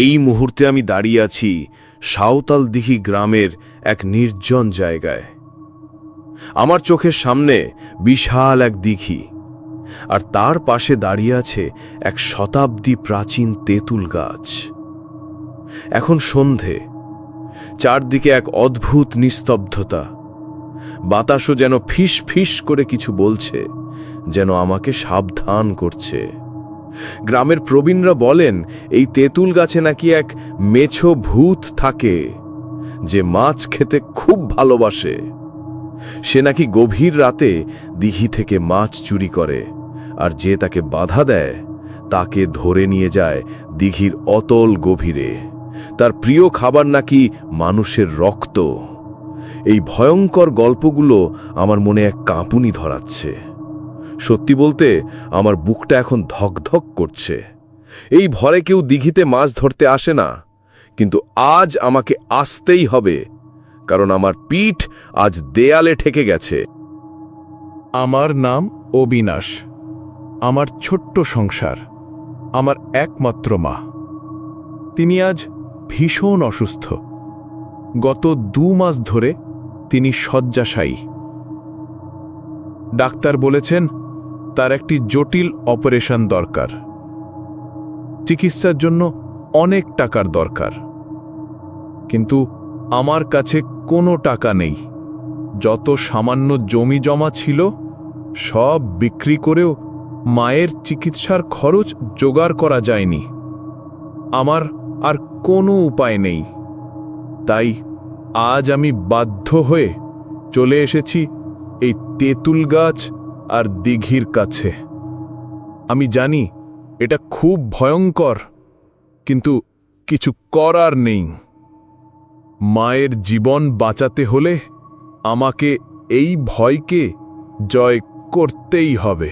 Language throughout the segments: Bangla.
এই মুহূর্তে আমি দাঁড়িয়ে আছি সাঁওতাল দিঘি গ্রামের এক নির্জন জায়গায়। আমার চোখের সামনে বিশাল এক দিঘি, আর তার পাশে দাঁড়িয়ে আছে এক শতাব্দী প্রাচীন তেঁতুল গাছ। এখন সন্ধে, চারদিকে এক অদ্ভুত নিস্তব্ধতা, বাতাসও যেন ফিস ফিস করে কিছু বলছে, যেন আমাকে সাবধান করছে। গ্রামের প্রবীণরা বলেন, এই তেঁতুল গাছে নাকি এক মেছো ভূত থাকে, যে মাছ খেতে খুব ভালোবাসে। সে নাকি গভীর রাতে দিঘি থেকে মাছ চুরি করে, আর যে তাকে বাধা দেয়, তাকে ধরে নিয়ে যায় দিঘির অতল গভীরে। তার প্রিয় খাবার নাকি মানুষের রক্ত। এই ভয়ঙ্কর গল্পগুলো আমার মনে এক কাঁপুনি ধরাচ্ছে। সত্যি বলতে, আমার বুকটা এখন ধকধক করছে। এই ভরে কেউ দিঘিতে মাছ ধরতে আসে না, কিন্তু আজ আমাকে আসতেই হবে, কারণ আমার পিঠ আজ দেয়ালে ঠেকে গেছে। আমার নাম অবিনাশ, আমার ছোট্ট সংসার, আমার একমাত্র মা। তিনি আজ ভীষণ অসুস্থ। গত দু মাস ধরে তিনি শয্যাশায়ী। ডাক্তার বলেছেন তার একটি জটিল অপারেশন দরকার। চিকিৎসার জন্য অনেক টাকার দরকার। কিন্তু আমার কাছে কোনো টাকা নেই। যত সামান্য জমি জমা ছিল, সব বিক্রি করেও মায়ের চিকিৎসার খরচ জোগাড় করা যায়নি। আমার আর কোনো উপায় নেই। তাই আজ আমি বাধ্য হয়ে চলে এসেছি এই তেঁতুল গাছ আর দিঘির কাছে। আমি জানি এটা খুব ভয়ঙ্কর, কিন্তু কিছু করার নেই। মায়ের জীবন বাঁচাতে হলে আমাকে এই ভয়কে জয় করতেই হবে।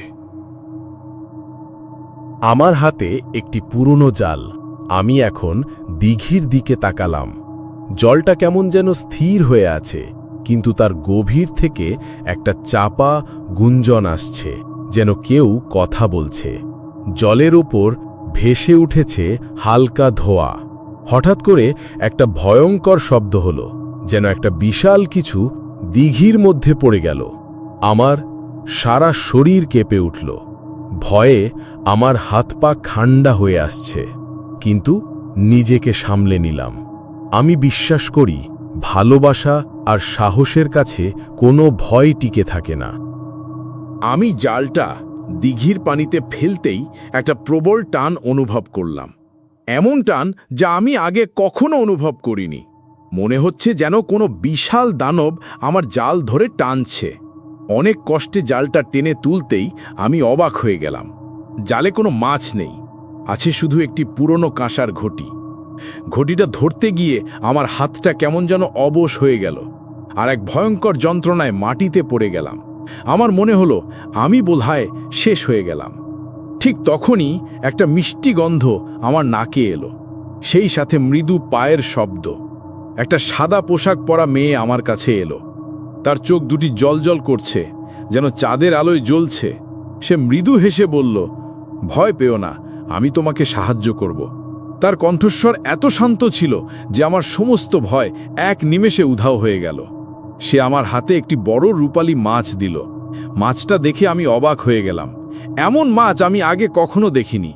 আমার হাতে একটি পুরনো জাল। আমি এখন দিঘির দিকে তাকালাম। জলটা কেমন যেন স্থির হয়ে আছে। কিন্তু তার গভীর থেকে একটা চাপা গুঞ্জন আসছে, যেন কেউ কথা বলছে। জলের ওপর ভেসে উঠেছে হালকা ধোয়া। হঠাৎ করে একটা ভয়ঙ্কর শব্দ হল, যেন একটা বিশাল কিছু দিঘির মধ্যে পড়ে গেল। আমার সারা শরীর কেঁপে উঠল। ভয়ে আমার হাত পা ঠান্ডা হয়ে আসছে, কিন্তু নিজেকে সামলে নিলাম। আমি বিশ্বাস করি, ভালোবাসা আর সাহসের কাছে কোনো ভয় টিকে থাকে না। আমি জালটা দিঘির পানিতে ফেলতেই একটা প্রবল টান অনুভব করলাম। এমন টান যা আমি আগে কখনো অনুভব করিনি। মনে হচ্ছে যেন কোনো বিশাল দানব আমার জাল ধরে টানছে। অনেক কষ্টে জালটা টেনে তুলতেই আমি অবাক হয়ে গেলাম। জালে কোনো মাছ নেই। আছে শুধু একটি পুরনো কাঁসার ঘটি। ঘটিটা ধরতে গিয়ে আমার হাতটা কেমন যেন অবশ হয়ে গেল, আর এক ভয়ঙ্কর যন্ত্রণায় মাটিতে পড়ে গেলাম। আমার মনে হলো, আমি বোধহয় শেষ হয়ে গেলাম। ঠিক তখনই একটা মিষ্টি গন্ধ আমার নাকে এলো, সেই সাথে মৃদু পায়ের শব্দ। একটা সাদা পোশাক পরা মেয়ে আমার কাছে এলো। তার চোখ দুটি জলজল করছে, যেন চাঁদের আলোয় জ্বলছে। সে মৃদু হেসে বলল, ভয় পেও না, আমি তোমাকে সাহায্য করব। তার কণ্ঠস্বর এত শান্ত ছিল যে আমার সমস্ত ভয় এক নিমেষে উধাও হয়ে গেল। সে আমার হাতে একটি বড় রূপালী মাছ দিল। মাছটা দেখে আমি অবাক হয়ে গেলাম। এমন মাছ আমি আগে কখনো দেখিনি।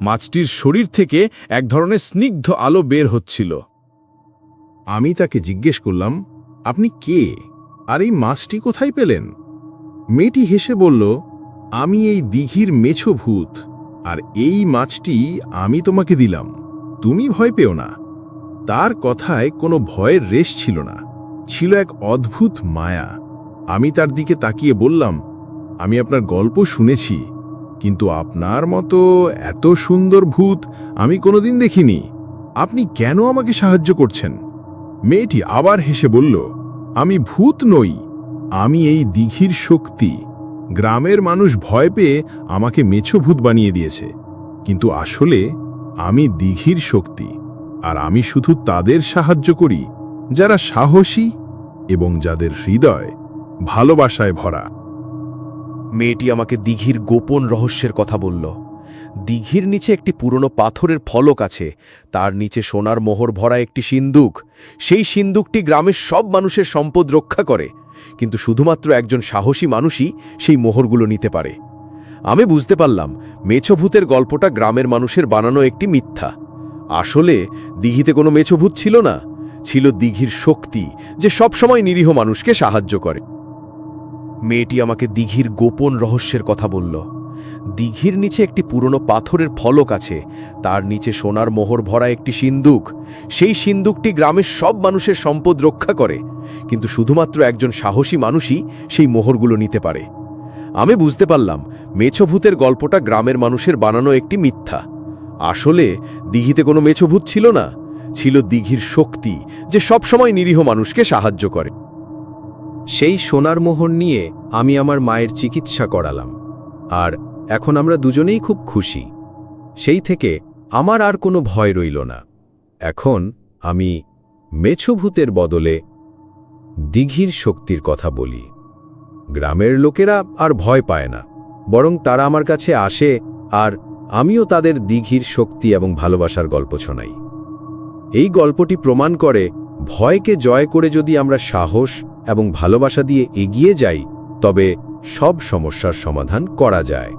মাছটির শরীর থেকে এক ধরনের স্নিগ্ধ আলো বের হচ্ছিল। আমি তাকে জিজ্ঞেস করলাম, আপনি কে? আর এই মাছটি কোথায় পেলেন? মেয়েটি হেসে বলল, আমি এই দিঘির মেছো ভূত, আর এই মাছটি আমি তোমাকে দিলাম। তুমি ভয় পেও না। তার কথায় কোনো ভয়ের রেশ ছিল না। ছিল এক অদ্ভুত মায়া। আমি তার দিকে তাকিয়ে বললাম, আমি আপনার গল্প শুনেছি, কিন্তু আপনার মতো এত সুন্দর ভূত আমি কোনোদিন দেখিনি। আপনি কেন আমাকে সাহায্য করছেন? মেয়েটি আবার হেসে বলল, আমি ভূত নই, আমি এই দিঘির শক্তি। গ্রামের মানুষ ভয় পেয়ে আমাকে মেছো ভূত বানিয়ে দিয়েছে। কিন্তু আসলে আমি দিঘির শক্তি, আর আমি শুধু তাদের সাহায্য করি, যারা সাহসী এবং যাদের হৃদয় ভালোবাসায় ভরা। মেয়েটি আমাকে দিঘির গোপন রহস্যের কথা বলল। দিঘির নিচে একটি পুরনো পাথরের ফলক আছে, তার নিচে সোনার মোহর ভরা একটি সিন্দুক। সেই সিন্দুকটি গ্রামের সব মানুষের সম্পদ রক্ষা করে, কিন্তু শুধুমাত্র একজন সাহসী মানুষই সেই মোহরগুলো নিতে পারে। আমি বুঝতে পারলাম, মেছভূতের গল্পটা গ্রামের মানুষের বানানো একটি মিথ্যা। আসলে, দিঘিতে কোনো মেছভূত ছিল না। ছিল দিঘির শক্তি, যে সবসময় নিরীহ মানুষকে সাহায্য করে। মেয়েটি আমাকে দিঘির গোপন রহস্যের কথা বলল। দিঘির নিচে একটি পুরনো পাথরের ফলক আছে। তার নিচে সোনার মোহর ভরা একটি সিন্দুক। সেই সিন্দুকটি গ্রামের সব মানুষের সম্পদ রক্ষা করে। কিন্তু শুধুমাত্র একজন সাহসী মানুষই সেই মোহরগুলো নিতে পারে। আমি বুঝতে পারলাম, মেছভূতের গল্পটা গ্রামের মানুষের বানানো একটি মিথ্যা। আসলে, দিঘিতে কোনো মেছভূত ছিল না। ছিল দিঘির শক্তি, যে সবসময় নিরীহ মানুষকে সাহায্য করে। সেই সোনার মোহর নিয়ে আমি আমার মায়ের চিকিৎসা করালাম। আর এখন আমরা দুজনেই খুব খুশি। সেই থেকে আমার আর কোনো ভয় রইল না। এখন আমি মেছভূতের বদলে দিঘির শক্তির কথা বলি। গ্রামের লোকেরা আর ভয় পায় না, বরং তারা আমার কাছে আসে আর আমিও তাদের দিঘির শক্তি এবং ভালোবাসার গল্প শোনাই। এই গল্পটি প্রমাণ করে ভয়কে জয় করে যদি আমরা সাহস এবং ভালোবাসা দিয়ে এগিয়ে যাই, তবে সব সমস্যার সমাধান করা যায়।